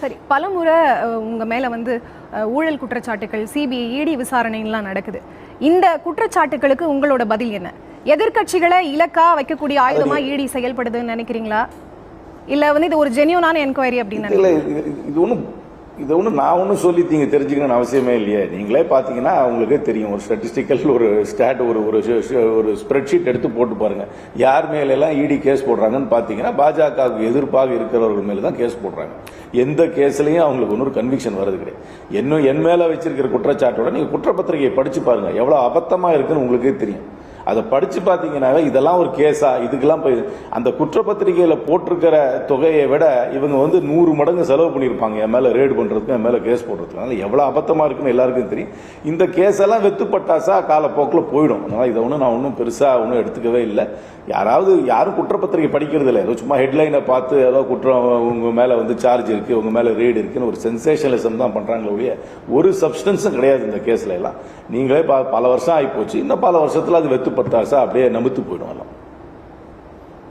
சரி பலமுறை அஹ், உங்க மேல வந்து ஊழல் குற்றச்சாட்டுகள் சிபிஐ இடி விசாரணைலாம் நடக்குது. இந்த குற்றச்சாட்டுகளுக்கு உங்களோட பதில் என்ன? எதிர்க்கட்சிகளை இலக்கா வைக்கக்கூடிய ஆயுதமா இடி செயல்படுதுன்னு நினைக்கிறீங்களா? இல்ல வந்து இது ஒரு ஜென்யூனான என்கொயரி அப்படின்னு இது இது ஒன்றும் இது ஒன்றும் நான் ஒன்றும் சொல்லி நீங்கள் தெரிஞ்சுக்கணும்னு அவசியமே இல்லையே. நீங்களே பார்த்தீங்கன்னா அவங்களுக்கே தெரியும். ஒரு ஸ்டாட்டிஸ்டிக்கல் ஒரு ஸ்டாட் ஒரு ஒரு ஒரு ஸ்ப்ரெட்ஷீட் எடுத்து போட்டு பாருங்கள் யார் மேலெல்லாம் இடி கேஸ் போடுறாங்கன்னு பார்த்தீங்கன்னா பாஜகவுக்கு எதிர்ப்பாக இருக்கிறவர்கள் மேலே தான் கேஸ் போடுறாங்க. எந்த கேஸ்லையும் அவங்களுக்கு ஒன்றும் கன்விக்ஷன் வர்றது கிடையாது. இன்னும் என் மேலே வச்சிருக்கிற குற்றச்சாட்டோட நீங்கள் குற்றப்பத்திரிகையை படித்து பாருங்கள் எவ்வளோ அபத்தமாக இருக்குன்னு உங்களுக்கே தெரியும். அதை படித்து பார்த்தீங்கன்னாவே இதெல்லாம் ஒரு கேஸா? இதுக்கெல்லாம் போய் அந்த குற்றப்பத்திரிகையில் போட்டிருக்கிற தொகையை விட இவங்க வந்து நூறு மடங்கு செலவு பண்ணியிருப்பாங்க. என் மேலே ரேடு பண்ணுறதுக்கும் என் மேலே கேஸ் போடுறதுக்கு அதனால் எவ்வளோ அபத்தமாக இருக்குன்னு எல்லாருக்கும் தெரியும். இந்த கேஸ் எல்லாம் வெத்து பட்டாசா காலப்போக்கில் போயிடும். அதனால் இதை ஒன்றும் நான் ஒன்றும் பெருசாக ஒன்றும் எடுத்துக்கவே இல்லை. யாராவது யாரும் குற்றப்பத்திரிகை படிக்கிறது இல்லை. ஏதோ சும்மா ஹெட்லைனை பார்த்து ஏதோ குற்றம் உங்கள் மேலே வந்து சார்ஜ் இருக்குது உங்கள் மேலே ரேடு இருக்குன்னு ஒரு சென்சேஷனலிசம் தான் பண்ணுறாங்களே ஒழிய ஒரு சப்ஸ்டன்ஸும் கிடையாது இந்த கேஸ்ல எல்லாம். நீங்களே பல வருஷம் ஆகி போச்சு இன்னும் பல வருஷத்தில் அது வெத்து பத்தாசா அப்படியே நமுத்து போயிடும்